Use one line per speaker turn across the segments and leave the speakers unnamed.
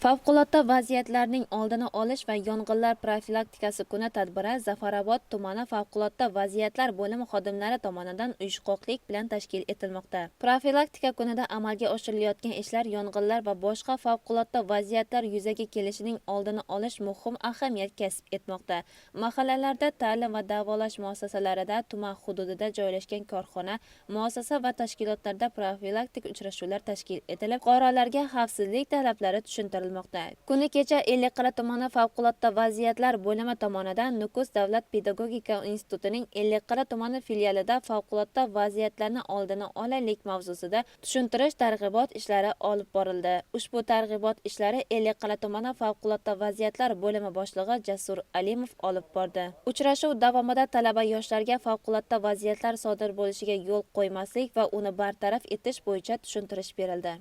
favqulodda vaziyatlarning oldini olish va yong'inlar profilaktikasi kuni tadbiri zafarobod tumani favqulodda vaziyatlar bo'limi xodimlari tomonidan uyushqoqlik bilan tashkil etilmoqda. Profilaktika kunida amalga oshirilayotgan ishlar yong'inlar va boshqa favqulodda vaziyatlar yuzaga kelishining oldini olish muhim ahamiyat kasb etmoqda. Mahallalarda ta'lim va davolash muassasalarida tuman hududida joylashgan korxona muassasa va tashkilotlarda profilaktik uchrashuvlar tashkil etilib fuqarolarga xavfsizlik talablari tushuntirildi. Tushuntirilmoqda kuni kecha ellikqal'a tumani favqulodda vaziyatlar bo'limi tomonidan nukus davlat pedagogika institutining ellikqal'a tumani filialida favqulodda vaziyatlarni oldini olaylik mavzusida tushuntirish targ'ibot ishlari olib borildi. Ushbu targ'ibot ishlari ellikqal'a tumani favqulodda vaziyatlar bo'limi boshlig'i jasur alimov olib bordi. Uchrashuv davomida talaba yoshlarga favqulodda vaziyatlar sodir bo'lishiga yo'l qo'ymaslik va uni bartaraf etish bo'yicha tushuntirish berildi.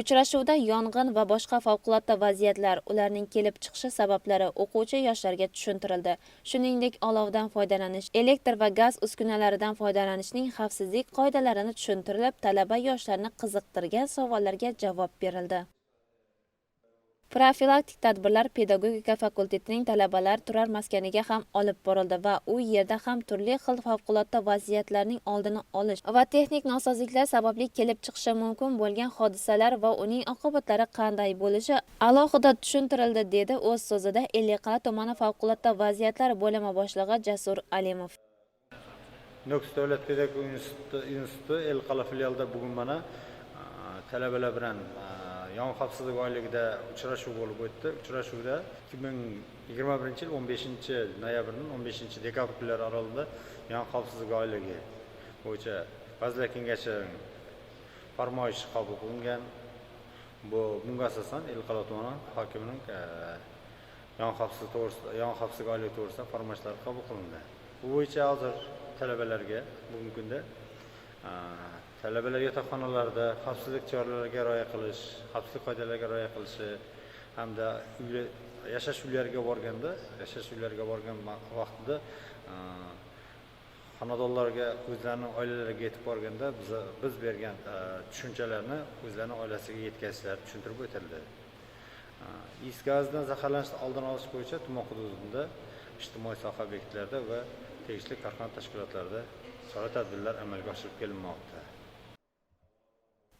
Uchrashuvda yong'in va boshqa favqulodda vaziyatlar ularning kelib chiqishi sabablari o'quvchi yoshlarga tushuntirildi. Shuningdek olovdan foydalanish elektr va gaz uskunalaridan foydalanishning xavfsizlik qoidalarini tushuntirilib talaba yoshlarni qiziqtirgan savollarga javob berildi. Profilaktik tadbirlar pedagogika fakultetining talabalar turar maskaniga ham olib borildi va u yerda ham turli xil favqulodda vaziyatlarning oldini olish va texnik nosozliklar sababli kelib chiqishi mumkin bo'lgan hodisalar va uning oqibatlari qanday bo'lishi alohida tushuntirildi dedi o'z so'zida ellikqal'a tumani favqulodda vaziyatlar bo'limi boshlig'i jasur alimov.
Nukus davlat pedagogika instituti instituti elqal'a filialida bugun mana talabalar bilan yong'in xavfsizligi oyligida uchrashuv bo'lib o'tdi. Uchrashuvda ikki ming yigirma birinchi yil o'n beshinchi noyabrdan o'n beshinchi dekabr kunlari oralig'ida yong'in xavfsizligi oyligi bo'yicha vazirlar kengashi farmoyishi qabul qilingan. Bu bunga asosan elqal'a tumani hokimining e, yong'in xavfsizligi to'g'risida yong'in xavfsizligi oyligi to'g'risida farmoyishlari qabul qilindi. Bu bo'yicha hozir talabalarga bugungi kunda e, talabalar yotoqxonalarida xavfsizlik choralariga rioya qilish xavfsizlik qoidalariga rioya qilishi hamda yashash uylariga borganda yashash uylariga borgan vaqtida xonadonlarga o'zlarini oilalariga yetib borganda biz biz bergan tushunchalarni o'zlarini oilasiga yetkazishlari tushuntirib o'tildi. Is gazdan zaharlanishni oldini olish bo'yicha tuman hududida ijtimoiy soha obyektlarida va tegishli korxona tashkilotlarida chora tadbirlar amalga oshirib kelinmoqda.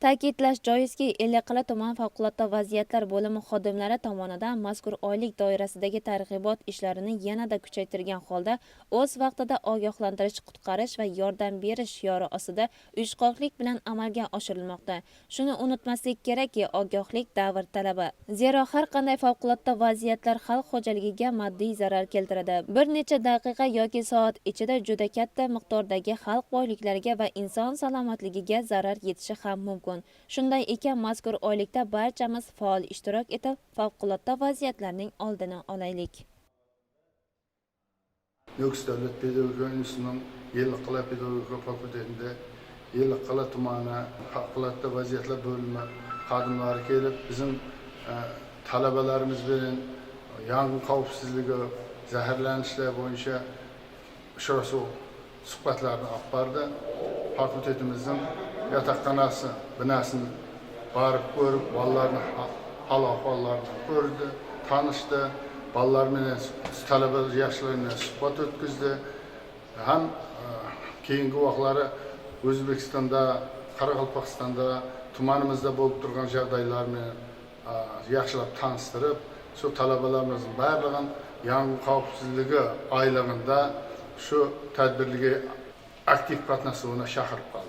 Ta'kidlash joizki, Ellikqal'a tuman favqulodda vaziyatlar bo'limi xodimlari tomonidan mazkur oylik doirasidagi targ'ibot ishlarini yanada kuchaytirgan holda o'z vaqtida ogohlantirish, qutqarish va yordam berish shiori ostida uyushqoqlik bilan amalga oshirilmoqda. Shuni unutmaslik kerakki, ogohlik davr talabi. Zero har qanday favqulodda vaziyatlar xalq xo'jaligiga moddiy zarar keltiradi. Bir necha daqiqa yoki soat ichida juda katta miqdordagi xalq boyliklariga va inson salomatligiga zarar yetishi ham mumkin. Shunday ekan, mazkur oylikda barchamiz faol ishtirok etib, favqulodda vaziyatlarning oldini olaylik.
Nukus davlat pedagogika institutining Yelliqal'a pedagogika fakultetida Yelliqal'a tumani favqulodda vaziyatlar bo'limi xodimlari kelib bizim e, talabalarimiz bilan yong'in xavfsizligi zaharlanishlar bo'yicha uchrashuv suhbatlarni olib bordi fakultetimizning жатақханасы бінасын барып көріп балалардың хал ахуаларын көрді танышты балаларменен талаба жастарменен сұхбат өткізді һәм кейінгі уақытлары өзбекстанда қарақалпақстанда тұманымызда болып тұрған жағдайлармен жақсылап таныстырып сол талабаларымыздың барлығын яңгы қауіпсіздігі айлығында shu tadbirlarga актив qatnashuviga chaqirib qoldi